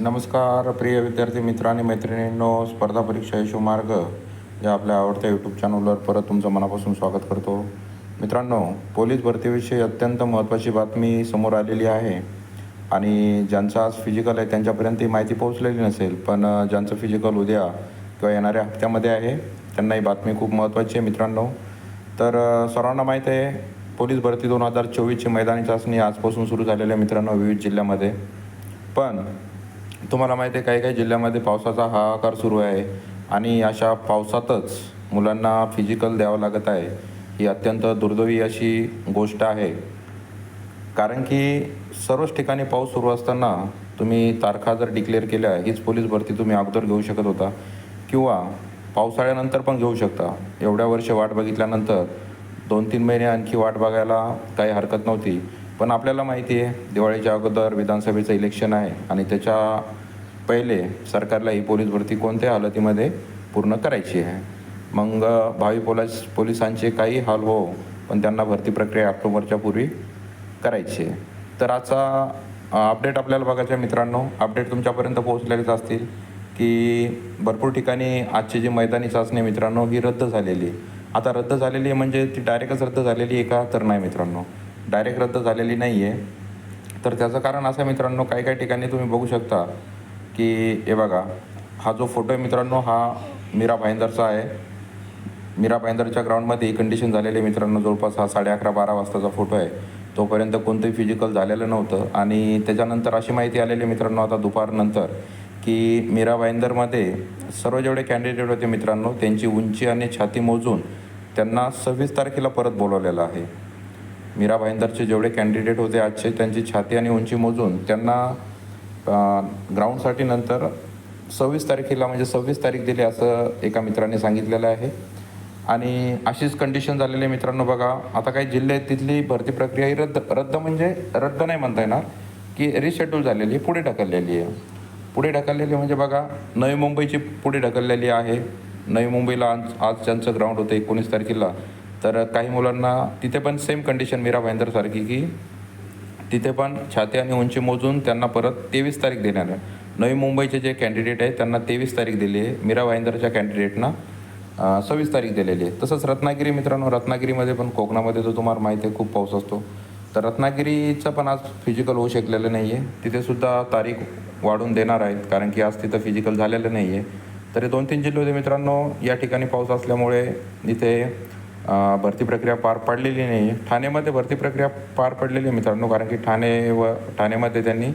नमस्कार प्रिय विद्यार्थी मित्र आणि मैत्रिणींनो स्पर्धा परीक्षा यशो मार्ग या आपल्या आवडत्या यूट्यूब चॅनलवर परत तुमचं मनापासून स्वागत करतो. मित्रांनो पोलीस भरतीविषयी अत्यंत महत्त्वाची बातमी समोर आलेली आहे. आणि ज्यांचं आज फिजिकल आहे त्यांच्यापर्यंत ही माहिती पोहोचलेली नसेल पण ज्यांचं फिजिकल उद्या किंवा येणाऱ्या हप्त्यामध्ये आहे त्यांना ही बातमी खूप महत्त्वाची आहे मित्रांनो. तर सर्वांना माहीत आहे पोलीस भरती दोन हजार चोवीसची मैदानी चाचणी आजपासून सुरू झालेली आहे मित्रांनो विविध जिल्ह्यामध्ये. पण तुम्हाला माहिती आहे काही काही जिल्ह्यामध्ये पावसाचा हाहाकार सुरू आहे आणि अशा पावसातच मुलांना फिजिकल द्यावं लागत आहे ही अत्यंत दुर्दैवी अशी गोष्ट आहे. कारण की सर्वच ठिकाणी पाऊस सुरू असताना तुम्ही तारखा जर डिक्लेअर केल्या हीच पोलीस भरती तुम्ही अगोदर घेऊ शकत होता. किंवा पावसाळ्यानंतर पण घेऊ शकता. एवढ्या वर्ष वाट बघितल्यानंतर दोन तीन महिने आणखी वाट बघायला काही हरकत नव्हती. पण आपल्याला माहिती आहे दिवाळीच्या अगोदर विधानसभेचं इलेक्शन आहे आणि त्याच्या पहिले सरकारला ही पोलीस भरती कोणत्या हालतीमध्ये पूर्ण करायची आहे. मग भावी पोलीस पोलिसांचे काही हाल हो पण त्यांना भरती प्रक्रिया ऑक्टोबरच्या पूर्वी करायची आहे. तर आजचा अपडेट आपल्याला बघायचा मित्रांनो. अपडेट तुमच्यापर्यंत पोहोचलेलेच असतील की भरपूर ठिकाणी आजची जी मैदानी चाचणी मित्रांनो ही रद्द झालेली आहे. आता रद्द झालेली आहे म्हणजे ती डायरेक्टच रद्द झालेली आहे का? तर नाही मित्रांनो. डायरेक्ट रद्द झालेली नाही आहे तर त्याचं कारण असं आहे मित्रांनो काही काही ठिकाणी तुम्ही बघू शकता की हे बघा हा जो फोटो आहे मित्रांनो हा मीरा भाईंदरचा आहे. मीरा भाईंदरच्या ग्राउंडमध्ये ही कंडिशन झालेली आहे मित्रांनो जवळपास हा साडे अकरा बारा वाजताचा फोटो आहे. तोपर्यंत कोणतंही फिजिकल झालेलं नव्हतं. आणि त्याच्यानंतर अशी माहिती आलेली मित्रांनो आता दुपारनंतर की मीरा भाईंदरमध्ये सर्व जेवढे कॅन्डिडेट होते मित्रांनो त्यांची उंची आणि छाती मोजून त्यांना सव्वीस तारखेला परत बोलवलेलं आहे. मीरा भाईंदरचे जेवढे कॅन्डिडेट होते आजचे त्यांची छाती आणि उंची मोजून त्यांना ग्राउंडसाठी नंतर सव्वीस तारखेला म्हणजे सव्वीस तारीख दिली असं एका मित्राने सांगितलेलं आहे. आणि अशीच कंडिशन झालेली आहे मित्रांनो बघा. आता काही जिल्हे आहेत तिथली भरती प्रक्रिया ही रद्द रद्द म्हणजे रद्द नाही म्हणता येणार की रिशेड्यूल झालेली आहे पुढे ढकललेली आहे. पुढे ढकललेली म्हणजे बघा नवी मुंबईची पुढे ढकललेली आहे. नवी मुंबईला आज आज ज्यांचं ग्राउंड होतं एकोणीस तारखेला. तर काही मुलांना तिथे पण सेम कंडिशन मीरा भाईंदरसारखी की तिथे पण छाती आणि उंची मोजून त्यांना परत तेवीस तारीख देणार आहे नवी मुंबईचे जे कॅन्डिडेट आहे त्यांना तेवीस तारीख दिली आहे. मीरा भाईंदरच्या कॅन्डिडेटना सव्वीस तारीख दिलेली आहे. तसंच रत्नागिरी मित्रांनो रत्नागिरीमध्ये पण कोकणामध्ये तर तुम्हाला माहिती आहे खूप पाऊस असतो. तर रत्नागिरीचं पण आज फिजिकल होऊ शकलेलं नाही आहे तिथेसुद्धा तारीख वाढून देणार आहेत कारण की आज तिथं फिजिकल झालेलं नाही आहे तरी दोन तीन जिल्हे होते मित्रांनो या ठिकाणी पाऊस असल्यामुळे इथे भरती प्रक्रिया पार पाडलेली नाही. ठाणेमध्ये भरती प्रक्रिया पार पडलेली आहे मित्रांनो कारण की ठाणे व ठाणेमध्ये त्यांनी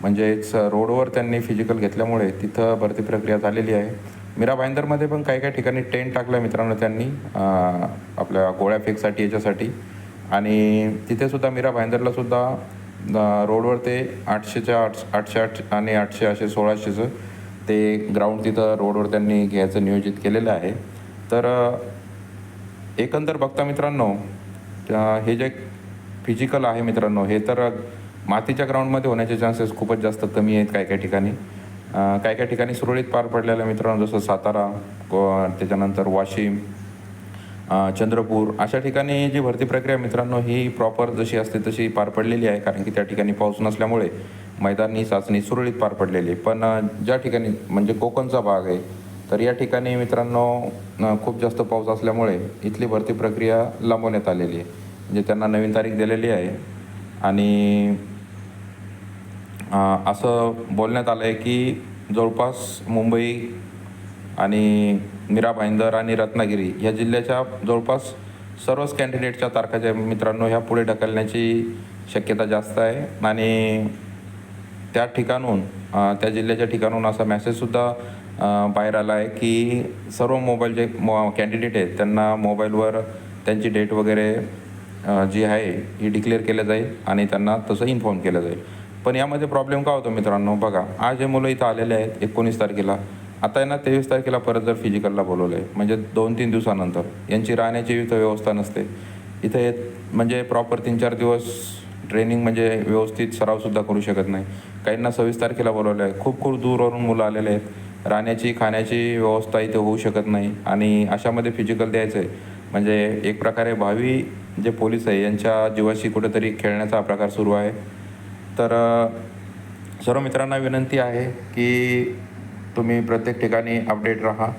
म्हणजेच रोडवर त्यांनी फिजिकल घेतल्यामुळे तिथं भरती प्रक्रिया झालेली आहे. मीरा भाईंदरमध्ये पण काही काही ठिकाणी टेंट टाकलं मित्रांनो त्यांनी आपल्या गोळ्या फेकसाठी याच्यासाठी. आणि तिथेसुद्धा मीरा भाईंदरला सुद्धा रोडवर ते आठशेच्या आठ आठशे आठ आणि आठशे असे सोळाशेचं ते ग्राउंड तिथं रोडवर त्यांनी घ्यायचं नियोजित केलेलं आहे. तर एकंदर बघता मित्रांनो हे जे फिजिकल आहे मित्रांनो हे तर मातीच्या ग्राउंडमध्ये होण्याचे चान्सेस खूपच जास्त कमी आहेत काही काही ठिकाणी. काय काही काही ठिकाणी सुरळीत पार पडलेल्या मित्रांनो जसं सातारा त्याच्यानंतर वाशिम चंद्रपूर अशा ठिकाणी जी भरती प्रक्रिया मित्रांनो ही प्रॉपर जशी असते तशी पार पडलेली आहे कारण की त्या ठिकाणी पाऊस नसल्यामुळे मैदानी चाचणी सुरळीत पार पडलेली आहे. पण ज्या ठिकाणी म्हणजे कोकणचा भाग आहे तर या ठिकाणी मित्रांनो खूप जास्त पाऊस असल्यामुळे इथली भरती प्रक्रिया लांबवण्यात आलेली आहे. म्हणजे त्यांना नवीन तारीख दिलेली आहे. आणि असं बोलण्यात आलं आहे की जवळपास मुंबई आणि मीरा भाईंदर आणि रत्नागिरी ह्या जिल्ह्याच्या जवळपास सर्वच कॅन्डिडेटच्या तारखा ज्या मित्रांनो ह्या पुढे ढकलण्याची शक्यता जास्त आहे. आणि त्या ठिकाणून त्या जिल्ह्याच्या ठिकाणून असा मॅसेजसुद्धा बाहेर आला आहे की सर्व मोबाईल जे मो कॅन्डिडेट आहेत त्यांना मोबाईलवर त्यांची डेट वगैरे जी आहे ही डिक्लेअर केलं जाईल आणि त्यांना तसं इन्फॉर्म केलं जाईल. पण यामध्ये प्रॉब्लेम का होतो मित्रांनो? बघा आज हे मुलं इथं आलेले आहेत एकोणीस तारखेला. आता यांना तेवीस तारखेला परत जर फिजिकलला बोलवलं आहे म्हणजे दोन तीन दिवसानंतर यांची राहण्याची इथं व्यवस्था नसते. इथे म्हणजे प्रॉपर तीन चार दिवस ट्रेनिंग म्हणजे व्यवस्थित सरावसुद्धा करू शकत नाही. काहींना सव्वीस तारखेला बोलवलं आहे खूप खूप दूरवरून मुलं आलेले आहेत. राहण्याची खाण्याची व्यवस्था इथे होऊ शकत नाही. आणि अशामध्ये फिजिकल द्यायचं आहे. म्हणजे एक प्रकारे भावी जे पोलीस आहे यांच्या जीवाशी कुठेतरी खेळण्याचा प्रकार सुरू आहे. तर सर्व मित्रांना विनंती आहे की तुम्ही प्रत्येक ठिकाणी अपडेट राहा.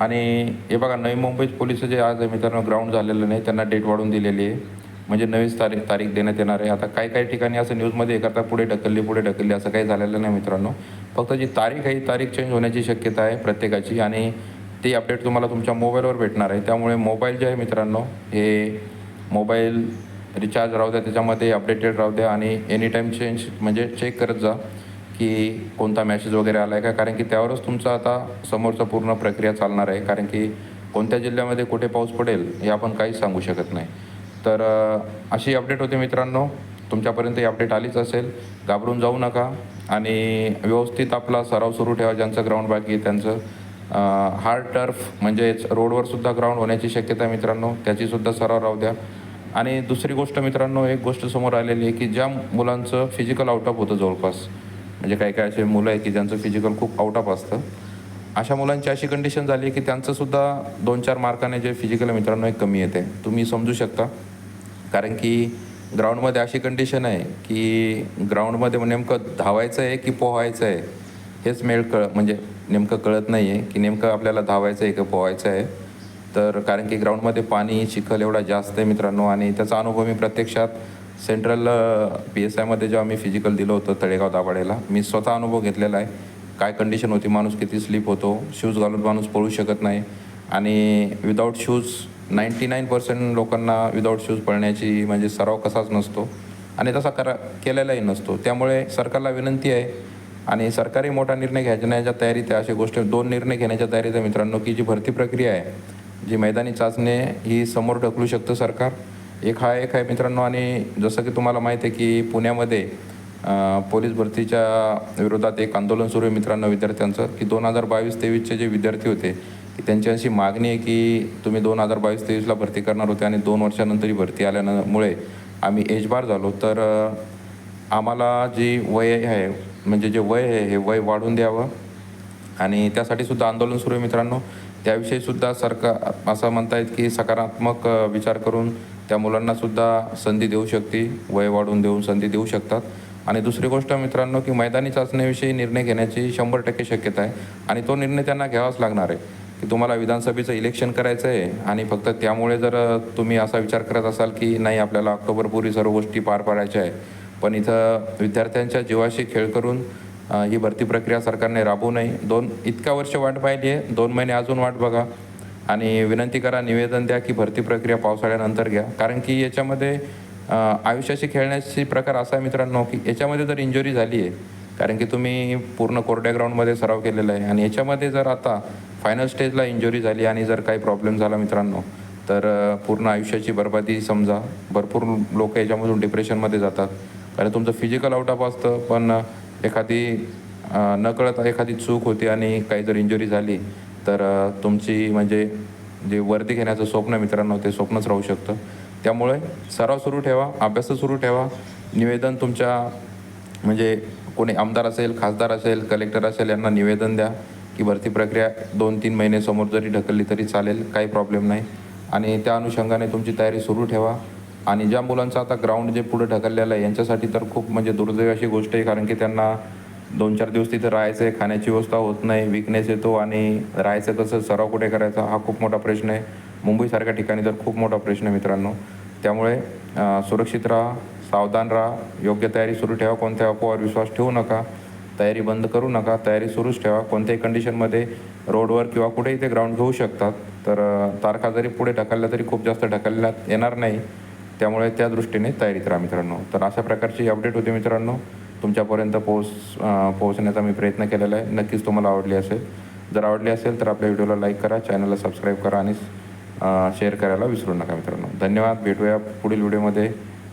आणि हे बघा नवी मुंबईत पोलीस जे आज मित्रांनो ग्राउंड झालेलं नाही त्यांना डेट वाढून दिलेली आहे. म्हणजे नवीच तारीख तारीख देण्यात येणार आहे. आता काही काही ठिकाणी असं न्यूजमध्ये करता पुढे ढकलली पुढे ढकलली असं काही झालेलं नाही मित्रांनो. फक्त जी तारीख आहे ही तारीख चेंज होण्याची शक्यता आहे प्रत्येकाची आणि ती अपडेट तुम्हाला तुमच्या मोबाईलवर भेटणार आहे. त्यामुळे मोबाईल जे आहे मित्रांनो हे मोबाईल रिचार्ज राहू द्या त्याच्यामध्ये अपडेटेड राहू द्या आणि एनी टाईम चेंज म्हणजे चेक करत जा की कोणता मॅसेज वगैरे आला आहे का? कारण की त्यावरच तुमचं आता समोरचा पूर्ण प्रक्रिया चालणार आहे. कारण की कोणत्या जिल्ह्यामध्ये कुठे पाऊस पडेल हे आपण काहीच सांगू शकत नाही. तर अशी अपडेट होती मित्रांनो. तुमच्यापर्यंत ही अपडेट आलीच असेल. घाबरून जाऊ नका. आणि व्यवस्थित आपला सराव सुरू ठेवा ज्यांचं ग्राउंड बाकी आहे त्यांचं. हार्ड टर्फ म्हणजेच रोडवर सुद्धा ग्राउंड होण्याची शक्यता आहे मित्रांनो त्याचीसुद्धा सराव राहू द्या. आणि दुसरी गोष्ट मित्रांनो एक गोष्ट समोर आलेली आहे की ज्या मुलांचं फिजिकल आउट ऑफ होतं जवळपास. म्हणजे काही काही असे मुलं आहे की ज्यांचं फिजिकल खूप आउट ऑफ असतं. अशा मुलांची अशी कंडिशन झाली की त्यांचंसुद्धा दोन चार मार्काने जे फिजिकल मित्रांनो एक कमी येते. तुम्ही समजू शकता. कारण की ग्राउंडमध्ये अशी कंडिशन आहे की ग्राउंडमध्ये नेमकं धावायचं आहे की पोहायचं आहे हेच मेळ कळ म्हणजे नेमकं कळत नाही आहे की नेमकं आपल्याला धावायचं आहे की पोहायचं आहे. तर कारण की ग्राउंडमध्ये पाणी चिखल एवढा जास्त आहे मित्रांनो आणि त्याचा अनुभव मी प्रत्यक्षात सेंट्रल पी एस आयमध्ये जेव्हा मी फिजिकल दिलं होतं तळेगाव दाभाडेला मी स्वतः अनुभव घेतलेला आहे. काय कंडिशन होती? माणूस किती स्लिप होतो? शूज घालून माणूस पळू शकत नाही आणि without shoes ninety nine percent लोकांना विदाऊट शूज पळण्याची म्हणजे सराव कसाच नसतो. आणि तसा करा केलेलाही नसतो. त्यामुळे सरकारला विनंती आहे आणि सरकारी मोठा निर्णय घेण्याच्या तयारीत आहे अशा गोष्टी. दोन निर्णय घेण्याच्या तयारीत आहे मित्रांनो की जी भरती प्रक्रिया आहे जी मैदानी चाचणी ही समोर ढकलू शकतं सरकार. एक हा एक आहे मित्रांनो आणि जसं की तुम्हाला माहीत आहे की पुण्यामध्ये पोलीस भरतीच्या विरोधात एक आंदोलन सुरू आहे मित्रांनो विद्यार्थ्यांचं की दोन हजार बावीस तेवीसचे जे विद्यार्थी होते त्यांची अशी मागणी आहे की तुम्ही दोन हजार बावीस तेवीसला भरती करणार होते आणि दोन वर्षानंतर ही भरती आल्यामुळे आम्ही एजबार झालो. तर आम्हाला जी वय आहे म्हणजे जे वय आहे हे वय वाढून द्यावं. आणि त्यासाठी सुद्धा आंदोलन सुरू आहे मित्रांनो. त्याविषयी सुद्धा सरकार असं म्हणतायत की सकारात्मक विचार करून त्या मुलांना सुद्धा संधी देऊ शकते वय वाढवून देऊन संधी देऊ शकतात. आणि दुसरी गोष्ट मित्रांनो की मैदानी चाचणीविषयी निर्णय घेण्याची शंभर टक्के शक्यता आहे. आणि तो निर्णय त्यांना घ्यावाच लागणार आहे. की तुम्हाला विधानसभेचं इलेक्शन करायचं आहे आणि फक्त त्यामुळे जर तुम्ही असा विचार करत असाल की नाही आपल्याला ऑक्टोबरपूर्वी सर्व गोष्टी पार पाडायच्या आहे पण इथं विद्यार्थ्यांच्या जीवाशी खेळ करून ही भरती प्रक्रिया सरकारने राबवू नये. दोन इतका वर्ष वाट पाहिली आहे. दोन महिने अजून वाट बघा. आणि विनंती करा निवेदन द्या की भरती प्रक्रिया पावसाळ्यानंतर घ्या. कारण की याच्यामध्ये आयुष्याशी खेळण्याची प्रकार असा आहे मित्रांनो की याच्यामध्ये जर इंजुरी झाली आहे कारण की तुम्ही पूर्ण कोरड्या ग्राउंडमध्ये सराव केलेला आहे. आणि याच्यामध्ये जर आता फायनल स्टेजला इंजुरी झाली आणि जर काही प्रॉब्लेम झाला मित्रांनो तर पूर्ण आयुष्याची बर्बादी समजा. भरपूर लोक याच्यामधून डिप्रेशनमध्ये जातात. कारण तुमचं फिजिकल आउट ऑफ असतं पण एखादी नकळत एखादी चूक होती आणि काही जर इंजुरी झाली तर तुमची म्हणजे जे वर्दी घेण्याचं स्वप्न मित्रांनो ते स्वप्नच राहू शकतं. त्यामुळे सराव सुरू ठेवा अभ्यास सुरू ठेवा. निवेदन तुमच्या म्हणजे कोणी आमदार असेल खासदार असेल कलेक्टर असेल यांना निवेदन द्या की भरती प्रक्रिया दोन तीन महिने समोर जरी ढकलली तरी चालेल काही प्रॉब्लेम नाही. आणि त्या अनुषंगाने तुमची तयारी सुरू ठेवा. आणि ज्या मुलांचं आता ग्राउंड जे पुढे ढकललेलं आहे यांच्यासाठी तर खूप म्हणजे दुर्दैव अशी गोष्ट आहे कारण की त्यांना दोन चार दिवस तिथं राहायचं आहे खाण्याची व्यवस्था होत नाही विकनेस येतो आणि राहायचं कसं सराव कुठे करायचा हा खूप मोठा प्रश्न आहे. मुंबईसारख्या ठिकाणी तर खूप मोठा प्रश्न आहे मित्रांनो. त्यामुळे सुरक्षित राहा. सावधान राहा. योग्य तयारी सुरू ठेवा. कोणत्या अफवावर विश्वास ठेवू नका. तयारी बंद करू नका. तयारी सुरूच ठेवा. कोणत्याही कंडिशनमध्ये रोडवर किंवा कुठेही ते ग्राउंड घेऊ शकतात. तर तारखा जरी पुढे ढकलल्या तरी खूप जास्त ढकलल्या येणार नाही. त्यामुळे त्या दृष्टीने तयारीत राहा मित्रांनो. तर अशा प्रकारची अपडेट होती मित्रांनो. तुमच्यापर्यंत पोहोच पोहोचण्याचा मी प्रयत्न केलेला आहे. नक्कीच तुम्हाला आवडली असेल. जर आवडली असेल तर आपल्या व्हिडिओला लाईक करा. चॅनलला सबस्क्राईब करा आणि शेअर करायला विसरू नका मित्रांनो. धन्यवाद. भेटूया पुढील व्हिडिओमध्ये